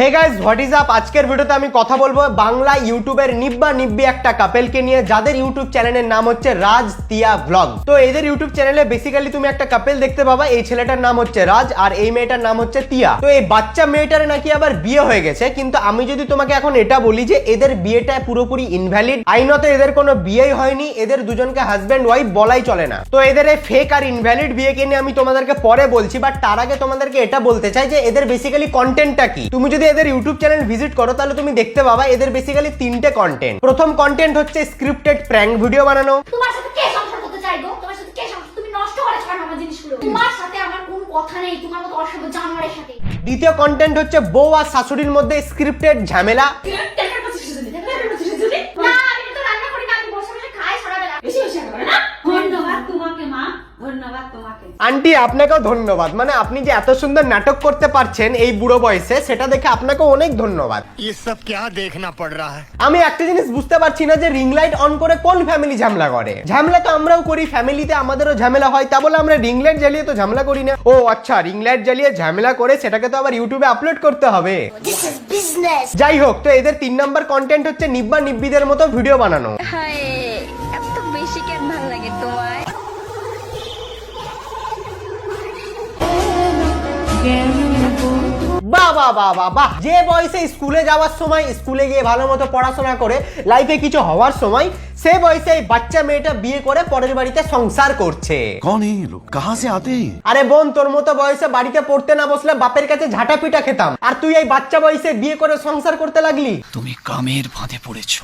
Hey guys what is up আজকের ভিডিওতে আমি কথা বলব বাংলা ইউটিউবের নিব্বা নিব্বি একটা কাপেলকে নিয়ে। যাদের ইউটিউব চ্যানেলের নাম হচ্ছে রাজ তিয়া ভ্লগ তো এদের ইউটিউব চ্যানেলে বেসিক্যালি তুমি একটা কাপেল দেখতে পাবা, এই ছেলেটার নাম হচ্ছে রাজ আর এই মেয়েটার নাম হচ্ছে তিয়া। তো এই বাচ্চা মেয়েটার নাকি আবার বিয়ে হয়ে গেছে, কিন্তু আমি যদি তোমাকে এখন এটা বলি যে এদের বিয়েটা পুরোপুরি ইনভ্যালিড আইনত এদের কোনো বিয়েই হয়নি, এদের দুজনকে হাজব্যান্ড ওয়াইফ বলাই চলে না। তো এদের এই ফেক আর ইনভ্যালিড বিয়েকে নিয়ে আমি তোমাদেরকে পরে বলছি বাট তার আগে তোমাদেরকে এটা বলতে চাই যে এদের বেসিক্যালি কন্টেন্টটা কি? তুমি যদি এদের ইউটিউব চ্যানেল ভিজিট করো তাহলে তুমি দেখতে পাবা এদের বেসিক্যালি তিনটে কন্টেন্ট প্রথম কন্টেন্ট হচ্ছে স্ক্রিপ্টেড প্র্যাঙ্ক ভিডিও বানানো। তোমার সাথে কে সংসার করতে চাইব তোমার সাথে কে সংসার তুমি নষ্ট করেছ আমার জিনিসগুলো। তোমার সাথে আমার কোনো কথা নেই তোমার মতো অসভ্য জানোয়ারের সাথে। দ্বিতীয় কন্টেন্ট হচ্ছে বউ আর শাশুড়ির মধ্যে স্ক্রিপ্টেড ঝামেলা টেকার পাচ্ছিস যদি টেকার পাচ্ছিস যদি না আমি তো রান্না করি না আমি বসে বসে খাই সারা বেলা বেশি বেশি করে না ধন্যবাদ তোমাকে মা ধন্যবাদ তোমাকে আন্টি আপনাকেও ধন্যবাদ। মানে আপনি যে এত সুন্দর নাটক করতে পারছেন এই বুড়ো বয়সে সেটা দেখে আপনাকে অনেক ধন্যবাদ। আমি একটা জিনিস বুঝতে পারছি না যে রিং লাইট অন করে কোন ফ্যামিলি ঝামেলা করে। ঝামেলা তো আমরাও করি ফ্যামিলিতে আমাদেরও ঝামেলা হয় তা বলে আমরা রিং লাইট জ্বালিয়ে তো ঝামেলা করি না। ও আচ্ছা রিং লাইট জ্বালিয়ে ঝামেলা করে সেটাকে তো আবার ইউটিউবে আপলোড করতে হবে। যাই হোক তো এদের তিন নম্বর কন্টেন্ট হচ্ছে নিব্বা নিব্বিদের মতো ভিডিও বানানো। বেশি কেন ভালো লাগে তোমার? বাহ বাহ বাহ বাহ যে বয়সে স্কুলে যাওয়ার সময়, স্কুলে গিয়ে ভালো মতো পড়াশোনা করে লাইফে কিছু হওয়ার সময় সে বয়সে এই বাচ্চা মেয়েটা বিয়ে করে পরের বাড়িতে সংসার করছে कौन है ये लोग कहाँ से आते हैं ये? আরে বোন তোর মতো বয়সে বাড়িতে পড়তে না বসলে বাপের কাছে ঝাঁটা পিটা খেতাম আর তুই এই বাচ্চা বয়সে বিয়ে করে সংসার করতে লাগলি তুমি কামের ফাঁদে পড়েছো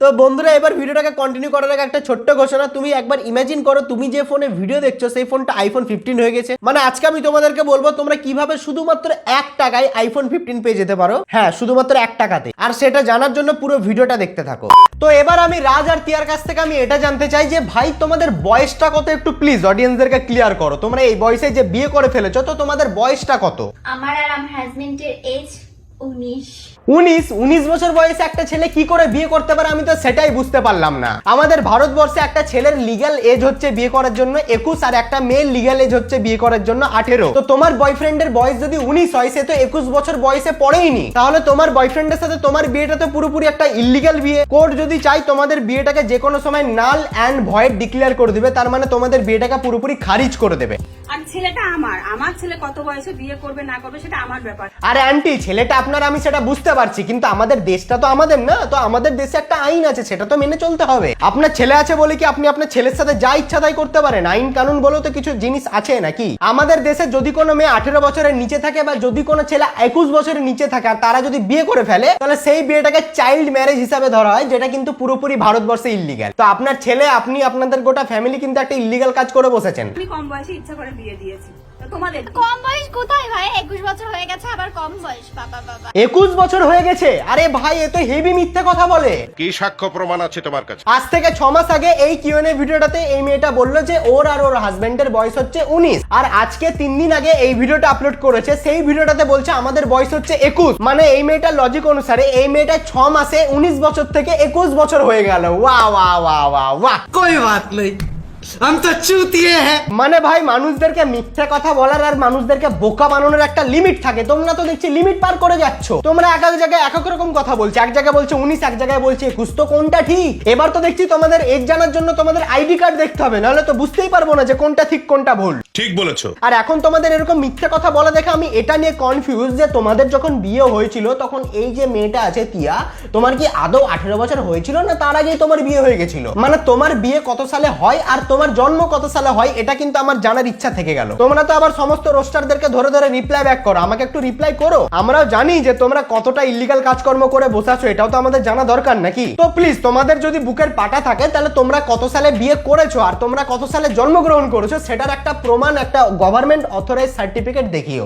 তো বন্ধুরা এবার ভিডিওটাকে কন্টিনিউ করার আগে একটা ছোট্ট ঘোষণা তুমি একবার ইমাজিন করো তুমি যে ফোনে ভিডিও দেখছো সেই ফোনটা আইফোন ফিফটিন হয়ে গেছে মানে আজকে আমি তোমাদেরকে বলবো তোমরা কিভাবে শুধুমাত্র এক টাকায় আইফোন ফিফটিন পেয়ে যেতে পারো হ্যাঁ শুধুমাত্র এক টাকাতে আর সেটা জানার জন্য পুরো ভিডিওটা দেখতে থাকো। তো এবার আমি রাজ আর তিয়ার কাছ থেকে আমি এটা জানতে চাই যে, ভাই, তোমাদের বয়সটা কত একটু প্লিজ অডিয়েন্সদেরকে ক্লিয়ার করো। তোমরা এই বয়সে যে বিয়ে করে ফেলেছো, তো তোমাদের বয়সটা কত? আমার আর আমার হাজবেন্ডের এজ উনিশ। উনিশ বছর বয়সে একটা ছেলে কি করে বিয়ে করতে পারে আমি তো সেটাই বুঝতে পারলাম না। আমাদের ভারতবর্ষে একটা ছেলের লিগ্যাল এজ হচ্ছে বিয়ে করার জন্য একুশ আর একটা মেয়ের লিগ্যাল এজ হচ্ছে বিয়ে করার জন্য আঠেরো। তো তোমার বয়ফ্রেন্ডের বয়স যদি উনিশ হয়, সে তো একুশ বছর বয়সে পড়েইনি। তাহলে তোমার বয়ফ্রেন্ডের সাথে তোমার বিয়েটা তো পুরোপুরি একটা ইলিগাল বিয়ে। কোর্ট যদি চাই তোমাদের বিয়েটাকে যে কোনো সময় নাল অ্যান্ড ভয়েড ডিক্লেয়ার করে দিবে, তার মানে তোমাদের বিয়েটাকে পুরোপুরি খারিজ করে দেবে। আর ছেলেটা আমার। আমার ছেলে কত বয়সে বিয়ে করবে না করবে সেটা আমার ব্যাপার। আরে আন্টি ছেলেটা আপনার আমি সেটা বুঝতে পারছি কিন্তু আমাদের দেশটা তো আমাদের না তো আমাদের দেশে একটা আইন আছে সেটা তো মেনে চলতে হবে। আপনার ছেলে আছে বলে কি আপনি আপনার ছেলের সাথে যা ইচ্ছা তাই করতে পারেন? আইন কানুন বলেও তো কিছু জিনিস আছে নাকি? আমাদের দেশে যদি কোনো মেয়ে আঠেরো বছরের নিচে থাকে বা যদি কোনো ছেলে একুশ বছরের নিচে থাকে আর তারা যদি বিয়ে করে ফেলে তাহলে সেই বিয়েটাকে চাইল্ড ম্যারেজ হিসাবে ধরা হয় যেটা কিন্তু পুরোপুরি ভারতবর্ষে ইল্লিগাল তো আপনার ছেলে আপনি আপনাদের গোটা ফ্যামিলি কিন্তু একটা ইল্লিগাল কাজ করে বসেছেন। কম বয়সে ইচ্ছা করে বিয়ে দিয়ে দিয়েছি। ওর আর ওর বয়স হচ্ছে উনিশ। আর আজকে তিন দিন আগে এই ভিডিওটা আপলোড করেছে সেই ভিডিওটাতে বলছে আমাদের বয়স হচ্ছে একুশ। মানে এই মেয়েটার লজিক অনুসারে এই মেয়েটা ছ মাসে উনিশ বছর থেকে একুশ বছর হয়ে গেল। ওয়া ওয়া ওয়া ওয়া ওয়া কই বাত নেই আমি তো চুতিয়ে হ্যাঁ মানে ভাই মানুষদেরকে মিথ্যে কথা বলার আর মানুষদেরকে বোকা বানানোর একটা লিমিট থাকে। তোমরা তো দেখছি লিমিট পার করে যাচ্ছ। তোমরা এক এক জায়গায় এক এক রকম কথা বলছো। এক জায়গায় বলছে উনিশ এক জায়গায় বলছে একুশ। তো কোনটা ঠিক? এবার তো দেখছি তোমাদের এজ জানার জন্য তোমাদের আইডি কার্ড দেখতে হবে। নাহলে তো বুঝতেই পারব না যে কোনটা ঠিক কোনটা ভুল। ঠিক বলেছ। আর এখন তোমাদের এরকম মিথ্যে কথা বলা দেখে আমি এটা নিয়ে কনফিউজ যে তোমাদের যখন বিয়ে হয়েছিল তখন এই যে মেয়েটা আছে তিয়া তোমার কি আদৌ আঠেরো বছর হয়েছিল না তার আগেই তোমার বিয়ে হয়ে গেছিল? মানে তোমার বিয়ে কত সালে হয় আর তোমার জন্ম কত সালে হয়, এটা কিন্তু আমার জানার ইচ্ছা থেকে গেল। তোমরা তো আবার সমস্ত রোস্টারদেরকে ধরে ধরে রিপ্লাই ব্যাক করো। আমাকে একটু রিপ্লাই করো। আমরাও জানি যে তোমরা কতটা ইলিগাল কাজকর্ম করে বসে আছো, এটাও তো আমাদের জানা দরকার নাকি? তো প্লিজ তোমাদের যদি বুকের পাটা থাকে, তাহলে তোমরা কত সালে বিয়ে করেছ আর তোমরা কত সালে জন্মগ্রহণ করেছ, সেটার একটা প্রমাণ, একটা গভর্নমেন্ট অথরাইজ সার্টিফিকেট দেখিও।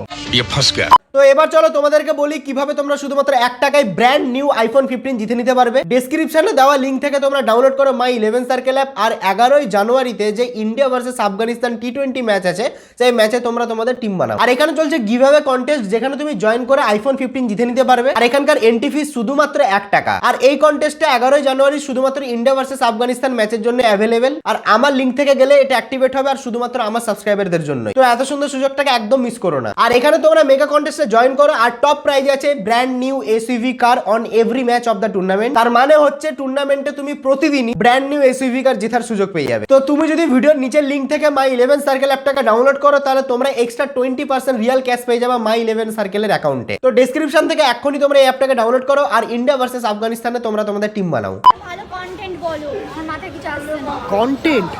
তো এবার চলো তোমাদেরকে বলি কীভাবে তোমরা শুধুমাত্র এক টাকায় ব্র্যান্ড নিউ আইফোন ফিফটিন জিতে নিতে পারবে। ডেসক্রিপশনে দেওয়া লিঙ্ক থেকে তোমরা ডাউনলোড করো মাই ইলেভেন সার্কেল অ্যাপ আর এগারোই জানুয়ারিতে যে India versus Afghanistan T twenty match আছে, সেই ম্যাচে তোমরা তোমাদের টিম বানাও। আর এখানে চলছে গিভাবে কন্টেস্ট যেখানে তুমি জয়েন করে আইফোন ফিফটিন জিতে নিতে পারবে। আর এখানকার এন্ট্রি ফিস শুধুমাত্র এক টাকা। আর এই কন্টেস্টটা এগারোই জানুয়ারি শুধুমাত্র ইন্ডিয়া ভার্সেস আফগানিস্তান ম্যাচের জন্য অ্যাভেলেবেল আর আমার লিঙ্ক থেকে গেলে এটা অ্যাক্টিভেট হবে আর শুধুমাত্র আমার সাবস্ক্রাইবারদের জন্য তো এত সুন্দর সুযোগটাকে একদম মিস করো না। আর এখানে তোমরা মেগা কন্টেস্টে জয়েন করো আর টপ প্রাইজ আছে brand new SUV car on every match of the tournament তার মানে হচ্ছে টুর্নামেন্টে তুমি প্রতিদিনই ব্র্যান্ড নিউ এসইভি কার জেতার সুযোগ পেয়ে যাবে। তো তুমি যদি ভিডিওর নিচের লিঙ্ক থেকে মাই ইলেভেন সার্কেল অ্যাপটাকে ডাউনলোড করো তাহলে তোমরা extra twenty percent real cash পেয়ে যাবে মাই ইলেভেন সার্কেলের অ্যাকাউন্টে তো ডিসক্রিপশন থেকে এখনই তোমরা এই অ্যাপটাকে ডাউনলোড করো আর ইন্ডিয়া ভার্সেস আফগানিস্তানে তোমরা তোমাদের টিম বানাও। ভালো কন্টেন্ট বলো আমার মাথায় কিছু আসছে না। কন্টেন্ট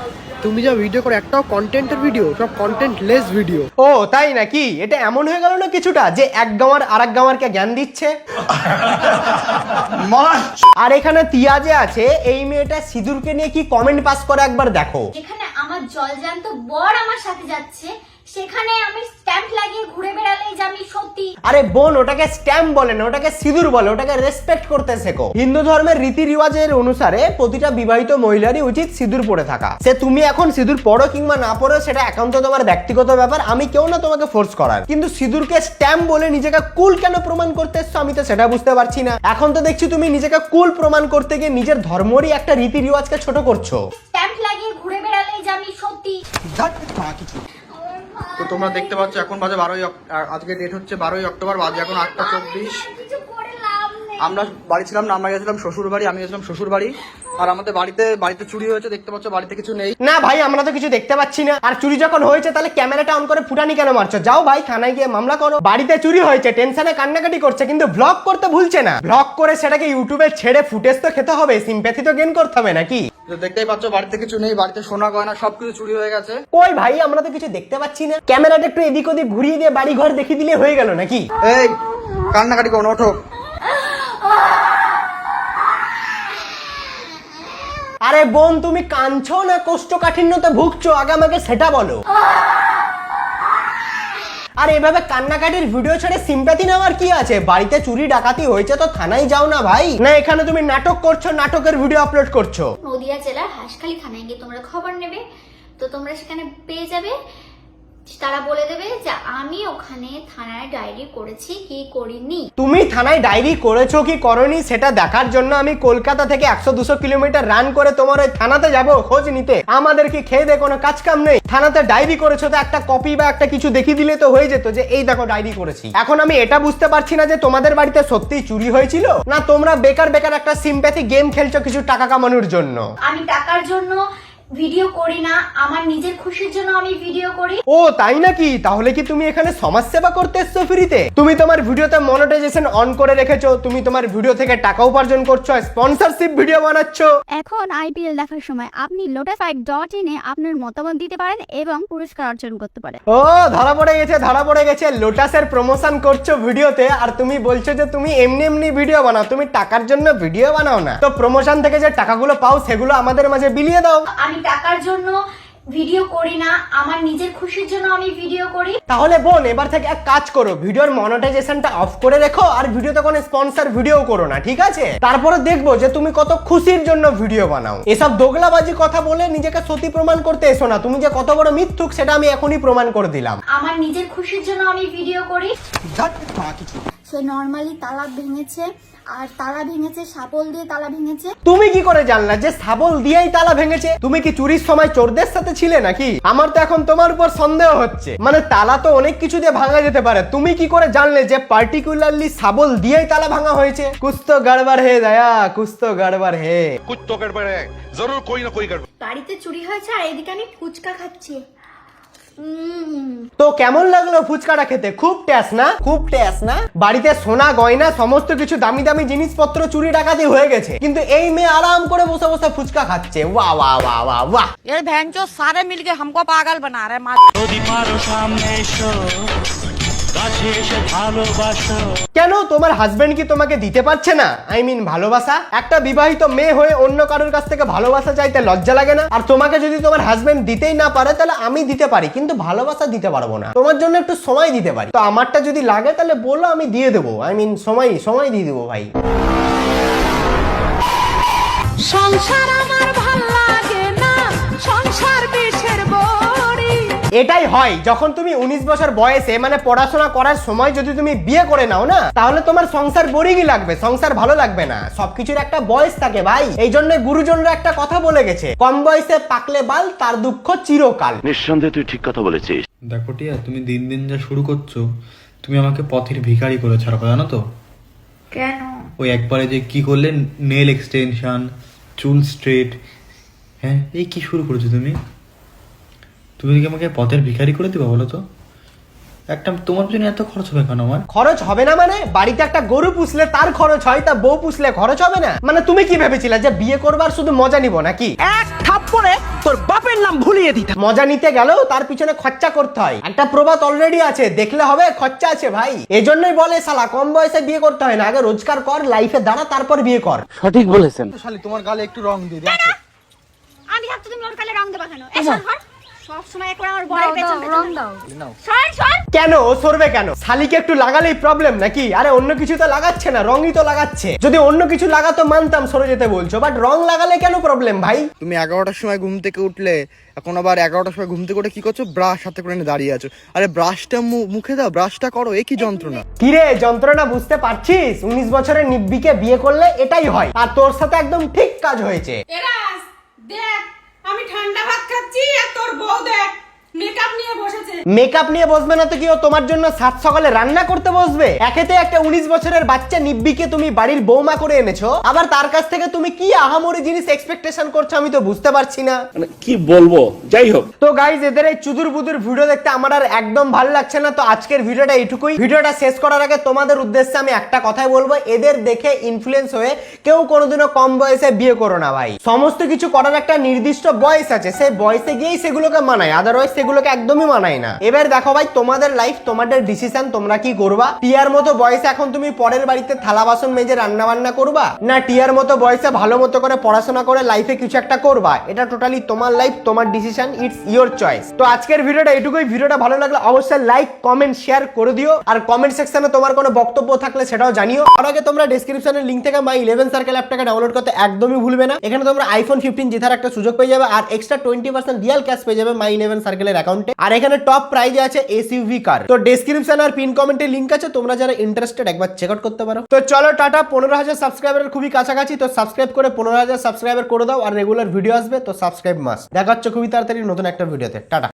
তুমি যা ভিডিও করো একটাও কন্টেন্টের ভিডিও সব কন্টেন্ট লেস ভিডিও ও তাই নাকি? এটা এমন হয়ে গেল না কিছুটা যে এক গামার আর এক গামারকে জ্ঞান দিচ্ছে? আর এখানে তিয়া যে আছে এই মেয়েটা সিঁদুরকে নিয়ে কি কমেন্ট পাস করে একবার দেখো। এখানে আমার জল জ্যান্ত বর আমার সাথে যাচ্ছে। সেখানে আমি স্ট্যাম্প লাগিয়ে ঘুরে বেড়ালেই যে আমি সত্যি। আরে বোন ওটাকে স্ট্যাম্প বলে না ওটাকে সিঁদুর বলে ওটাকে রেসপেক্ট করতে শেখো। হিন্দু ধর্মের রীতি রিওয়াজের অনুসারে প্রতিটা বিবাহিত মহিলারই উচিত সিঁদুর পরে থাকা। সে তুমি এখন সিঁদুর পড়ো কিংবা না পড়ো সেটা একান্ত তোমার ব্যক্তিগত ব্যাপার আমি কেউ না তোমাকে ফোর্স করার। কিন্তু সিঁদুরকে স্ট্যাম্প বলে নিজেকে কুল কেন প্রমাণ করতে এসছো আমি তো সেটা বুঝতে পারছি না। এখন তো দেখছি তুমি নিজেকে কুল প্রমাণ করতে গিয়ে নিজের ধর্মরই একটা রীতি রিওয়াজকে ছোট করছ। স্ট্যাম্প লাগিয়ে ঘুরে বেড়ালেই যে আমি সত্যি। তো তোমরা দেখতে পাচ্ছ, এখন বাজে বারোই আজকে ডেট হচ্ছে বারোই অক্টোবর, বাজে এখন আটটা চব্বিশ। আমরা বাড়ি ছিলাম না, আমরা গেছিলাম শ্বশুর বাড়ি, আমি গেছিলাম শ্বশুর বাড়ি। আর আমাদের বাড়িতে বাড়িতে চুরি হয়েছে, দেখতে পাচ্ছ, বাড়িতে কিছু নেই। না ভাই, আমরা তো কিছু দেখতে পাচ্ছি না। আর চুরি যখন হয়েছে, তাহলে ক্যামেরাটা অন করে ফুটানি কেন মারছো? যাও ভাই, থানায় গিয়ে মামলা করো। বাড়িতে চুরি হয়েছে, টেনশনে কান্নাকাটি করছে, কিন্তু ব্লগ করতে ভুলছে না। ব্লগ করে সেটাকে ইউটিউবে ছেড়ে ফুটেজ তো খেতে হবে সিম্প্যাথি তো গেন করতে হবে নাকি? তো দেখতেই পাচ্ছ বাড়িতে কিছু নেই বাড়িতে সোনা গয়না সবকিছু চুরি হয়ে গেছে। কই ভাই আমরা তো কিছু দেখতে পাচ্ছি না। ক্যামেরাটা একটু এদিক ওদিক ঘুরিয়ে দিয়ে বাড়ি ঘর দেখিয়ে দিলে হয়ে গেল নাকি? এই কান্নাকাটি করো না, ওঠো। আরে বোন তুমি কাঁদছো না? কোষ্ঠকাঠিন্যতে ভুগছো? আগে আমাকে সেটা বলো। আর এভাবে কান্নাকাটির ভিডিও ছেড়ে সিম্প্যাথি নেওয়ার কি আছে? বাড়িতে চুরি, ডাকাতি হয়েছে তো থানায় যাও না ভাই। না, এখানে তুমি নাটক করছ, নাটকের ভিডিও আপলোড করছ। নদিয়া জেলার হাসখালি থানায় গিয়ে তোমরা খবর নেবে, তো তোমরা সেখানে পেয়ে যাবে। তারা বলে দেবে যে আমি ওখানে থানায় ডায়েরি করেছি কি করিনি। তুমি থানায় ডায়েরি করেছ কি করনি সেটা দেখার জন্য আমি কলকাতা থেকে একশো দুশো কিলোমিটার রান করে তোমার ওই থানাতে যাব খোঁজ নিতে। আমাদের কি খেয়ে দে কোনো কাজ কাম নেই? থানাতে ডায়েরি করেছ তো একটা কপি বা একটা কিছু দেখিয়ে দিলে তো হয়ে যেত যে এই দেখো ডায়েরি করেছি। এখন আমি এটা বুঝতে পারছি না যে তোমাদের বাড়িতে সত্যিই চুরি হয়েছিল না তোমরা বেকার বেকার একটা সিম্প্যাথি গেম খেলছো কিছু টাকা কামানোর জন্য? আমি টাকার জন্য ভিডিও করি না আমার নিজের খুশির জন্য আমি ভিডিও করি। ও তাই নাকি? তাহলে কি তুমি এখানে সমাজ সেবা করতে এসছো ফ্রিতে? তুমি তোমার ভিডিওতে মনিটাইজেশন অন করে রেখেছো তুমি তোমার ভিডিও থেকে টাকা উপার্জন করছ স্পন্সরশিপ ভিডিও বানাচ্ছো। এখন আইপিএল দেখার সময় আপনি লোটাস ফাইভ ডট ইনে আপনার মতামত দিতে পারেন এবং পুরস্কার অর্জন করতে পারেন। ও ধরা পড়ে গেছে ধরা পড়ে গেছে। লোটাসের প্রমোশন করছ ভিডিওতে আর তুমি বলছো যে তুমি এমনি এমনি ভিডিও বানাও তুমি টাকার জন্য ভিডিও বানাও না। তো প্রমোশন থেকে যে টাকাগুলো পাও সেগুলো আমাদের মাঝে বিলিয়ে দাও। আমি টাকার জন্য ভিডিও করি না আমার নিজের খুশির জন্য আমি ভিডিও করি। তাহলে বোন এবার থেকে এক কাজ করো ভিডিওর মনিটাইজেশনটা অফ করে রেখো আর ভিডিওতে কোনো স্পন্সর ভিডিও করো না ঠিক আছে? তারপরে দেখব যে তুমি কত খুশির জন্য ভিডিও বানাও। এসব দোগলাবাজি কথা বলে নিজেকে সত্যি প্রমাণ করতে এসো না। তুমি যে কত বড় মিথ্যুক সেটা আমি এখনই প্রমাণ করে দিলাম। আমার নিজের খুশির জন্য আমি ভিডিও করি। সে নর্মালি তালা ভেঙেছে আর তালা ভেঙেছে সাবল দিয়ে তালা ভেঙেছে। তুমি কি করে জানলা যে সাবল দিয়েই তালা ভেঙেছে? তুমি কি চুরির সময় চোরদের সাথে ছিলে নাকি? আমার তো এখন তোমার উপর সন্দেহ হচ্ছে। মানে তালা তো অনেক কিছু দিয়ে ভাঙা যেতে পারে। তুমি কি করে জানলে যে পার্টিকুলারলি সাবল দিয়েই তালা ভাঙা হয়েছে? কুস্ত তো গড়বড় হে দয়া কুস্ত তো গড়বড় হে। কুছ তো গড়বড় হে। জরুর কই না কই গড়বড়। বাড়িতে চুরি হয়েছে আর এদিকে আমি ফুচকা খাচ্ছি। তো কেমন লাগলো ফুচকাটা খেতে খুব ট্যাস না খুব ট্যাস না বাড়িতে সোনা গয়না সমস্ত কিছু দামি দামি জিনিসপত্র চুরি ডাকাতি হয়ে গেছে কিন্তু এই মেয়ে আরাম করে বসে বসে ফুচকা খাচ্ছে বাহ বাহ বাহ বাহ বাহ ये बहन जो सारे मिलके हमको पागल बना रहे हैं কেন? তোমার হাজবেন্ড কি তোমাকে দিতে পারছে না? আই মিন ভালোবাসা? একটা বিবাহিত মেয়ে হয়ে অন্য কারোর কাছ থেকে ভালোবাসা চাইতে লজ্জা লাগে না? আর তোমাকে যদি তোমার হাজবেন্ড দিতেই না পারে তাহলে আমি দিতে পারি কিন্তু ভালোবাসা দিতে পারব না। তোমার জন্য একটু সময় দিতে পারি। তো আমারটা যদি লাগে তাহলে বলো আমি দিয়ে দেবো। আই মিন সময় সময় দিয়ে দেবো ভাই। সংসার এটাই হয় যখন তুমি উনিশ বছর বয়সে মানে পড়াশোনা করার সময় যদি তুমি বিয়ে করে নাও না তাহলে তোমার সংসার বোরিংই লাগবে সংসার ভালো লাগবে না। সবকিছুর একটা বয়স থাকে ভাই। এই জন্য গুরুজনরা একটা কথা বলে গেছে কম বয়সে পাকলে বাল তার দুঃখ চিরকাল। নিঃসন্দেহে তুই ঠিক কথা বলেছিস। দেখো টিয়া তুমি দিন দিন যা শুরু করছ তুমি আমাকে পথের ভিখারি করে ছাড়বো জানো তো? কেন? ওই একবারে যে কি করলে নেল এক্সটেনশন চুল স্ট্রেট হ্যাঁ এই কি শুরু করেছ তুমি? তুমি কি আমাকে পথের ভিখারি করে দিবা বলো তো? একটা তোমার পিছনে এত খরচ হবে কেন আমার? খরচ হবে না মানে? বাড়িতে একটা গরু পুষলে তার খরচ হয় তা বউ পুষলে খরচ হবে না? মানে তুমি কি ভেবেছিলে যে বিয়ে করবার শুধু মজা নিব নাকি? এক থাপ্পড়ে তোর বাপের নাম ভুলিয়ে দিতে মজা নিতে গেলেও তার পিছনে খরচা করতে হয়। একটা প্রবাদ অলরেডি আছে দেখলে হবে খরচা আছে ভাই। এজন্যই বলে শালা কম বয়সে বিয়ে করতে হয় না আগে রোজগার কর লাইফে দাঁড়া তারপর বিয়ে কর। সঠিক বলেছেন। শালি তোমার গালে একটু রং দিয়ে দেখো। আমি থাকতে তুমি ওর কালে রং দেবা কেন? সর সর সব সময় একবার আমার বড় পেছন রং দাও। সর সর কেন? ও সরবে কেন? শালিকে একটু লাগালেই প্রবলেম নাকি? আরে অন্য কিছু তো লাগাচ্ছে না রঙই তো লাগাচ্ছে। যদি অন্য কিছু লাগাতো মানতাম সরে যেতে বলছো। বাট রং লাগালে কেন প্রবলেম ভাই? তুমি এগারোটার সময় ঘুম থেকে উঠলে এখন আবার এগারোটার সময় ঘুম থেকে উঠে কি করছ? ব্রাশ হাতে করে নিয়ে দাঁড়িয়ে আছো। আরে ব্রাশটা মুখে দাও ব্রাশটা করো এ কি যন্ত্রণা? কিরে যন্ত্রণা বুঝতে পারছিস? উনিশ বছরের নিব্বিকে বিয়ে করলে এটাই হয়। আর তোর সাথে একদম ঠিক কাজ হয়েছে। দেখ আমি ঠান্ডা ভাত খাচ্ছি আর তোর বউ দেখ। মেকআপ নিয়ে বসেছে। মেকআপ নিয়ে বসবে না তো কি ও তোমার জন্য সাত সকালে রান্না করতে বসবে? একেতে একটা উনিশ বছরের বাচ্চা নিব্বিকে তুমি বাড়ির বৌমা করে এনেছো। আবার তার কাছ থেকে তুমি কি আহামরি জিনিস এক্সপেকটেশন করছ আমি তো বুঝতে পারছি না। মানে কি বলব? যাই হোক। তো গাইজ এদের এই চুদুর বুদুর ভিডিও দেখতে আমার আর একদম ভালো লাগছে না তো আজকের ভিডিওটা এইটুকুই। ভিডিওটা শেষ করার আগে তোমাদের উদ্দেশ্যে আমি একটা কথাই বলব এদের দেখে ইনফ্লুয়েন্স হয়ে কেউ কোনোদিনও কম বয়সে বিয়ে করো না ভাই। সমস্ত কিছু করার একটা নির্দিষ্ট বয়স আছে সেই বয়সে গিয়েই সেগুলোকে মানায় আদারওয়াইজ সেগুলোকে একদমই মানায় না। এবার দেখো ভাই, তোমাদের লাইফ তোমাদের ডিসিশন তোমরা কি করবা? টিয়ার মতো বয়সে এখন তুমি পরের বাড়িতে থালা বাসন মেজে রান্না বান্না করবা? না টিয়ার মতো বয়সে ভালো মতো করে পড়াশোনা করে লাইফে কিছু একটা করবা? এটা টোটালি তোমার লাইফ তোমার ডিসিশন ইটস ইওর চয়েস তো আজকের ভিডিওটা এটুকুই। ভিডিওটা ভালো লাগলে অবশ্যই লাইক কমেন্ট শেয়ার করে দিও। আর কমেন্ট সেকশনে তোমার কোনো বক্তব্য থাকলে সেটাও জানিও। আর আগে তোমরা ডেসক্রিপশনের লিঙ্ক থেকে মাই ইলেভেন সার্কেল অ্যাপটাকে ডাউনলোড করতে একদমই ভুলবে না। এখানে তোমরা আইফোন ফিফটিন জেতার একটা সুযোগ পেয়ে যাবে। আর extra twenty percent real cash পেয়ে যাবে মাই ইলেভেন সার্কেলের অ্যাকাউন্টে আর এখানে টপ প্রাইজে আছে এসইউভি কার তো ডেসক্রিপশন আর পিন কমেন্টে লিঙ্ক আছে, তোমরা যারা ইন্টারেস্টেড একবার চেক আউট করতে পারো। তো চলো টাটা, পনেরো হাজার সাবস্ক্রাইবারের খুবই কাছাকাছি, তো সাবস্ক্রাইব করে পনেরো হাজার সাবস্ক্রাইবার করে দাও, আর রেগুলার ভিডিও আসবে, তো সাবস্ক্রাইব মাস দেখা হচ্ছে খুবই তাড়াতাড়ি নতুন একটা ভিডিওতে টাটা।